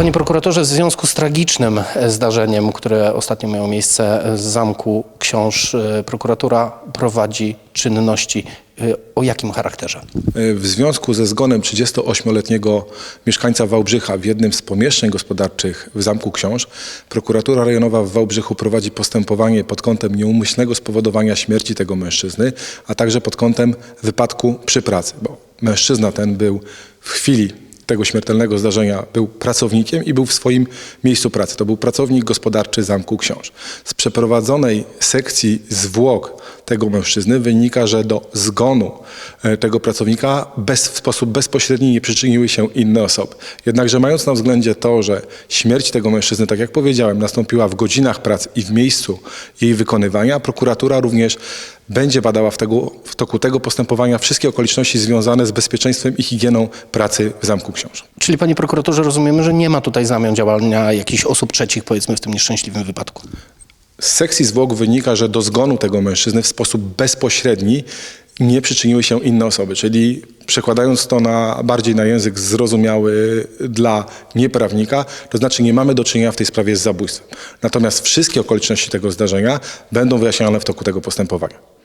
Panie prokuratorze, w związku z tragicznym e, zdarzeniem, które ostatnio miało miejsce z zamku książ, e, prokuratura prowadzi czynności e, o jakim charakterze? W związku ze zgonem 38-letniego mieszkańca Wałbrzycha w jednym z pomieszczeń gospodarczych w Zamku Książ, prokuratura rejonowa w Wałbrzychu prowadzi postępowanie pod kątem nieumyślnego spowodowania śmierci tego mężczyzny, a także pod kątem wypadku przy pracy, bo mężczyzna ten był w chwili tego śmiertelnego zdarzenia był pracownikiem i był w swoim miejscu pracy. To był pracownik gospodarczy Zamku Książ. Z przeprowadzonej sekcji zwłok tego mężczyzny wynika, że do zgonu e, tego pracownika bez, w sposób bezpośredni nie przyczyniły się inne osoby. Jednakże mając na względzie to, że śmierć tego mężczyzny, tak jak powiedziałem, nastąpiła w godzinach pracy i w miejscu jej wykonywania, prokuratura również będzie badała w, tego, w toku tego postępowania wszystkie okoliczności związane z bezpieczeństwem i higieną pracy w Zamku Książ. Czyli panie prokuratorze rozumiemy, że nie ma tutaj zamian działania jakichś osób trzecich powiedzmy w tym nieszczęśliwym wypadku. Z sekcji zwłok wynika, że do zgonu tego mężczyzny w sposób bezpośredni nie przyczyniły się inne osoby, czyli przekładając to na bardziej na język zrozumiały dla nieprawnika, to znaczy nie mamy do czynienia w tej sprawie z zabójstwem. Natomiast wszystkie okoliczności tego zdarzenia będą wyjaśniane w toku tego postępowania.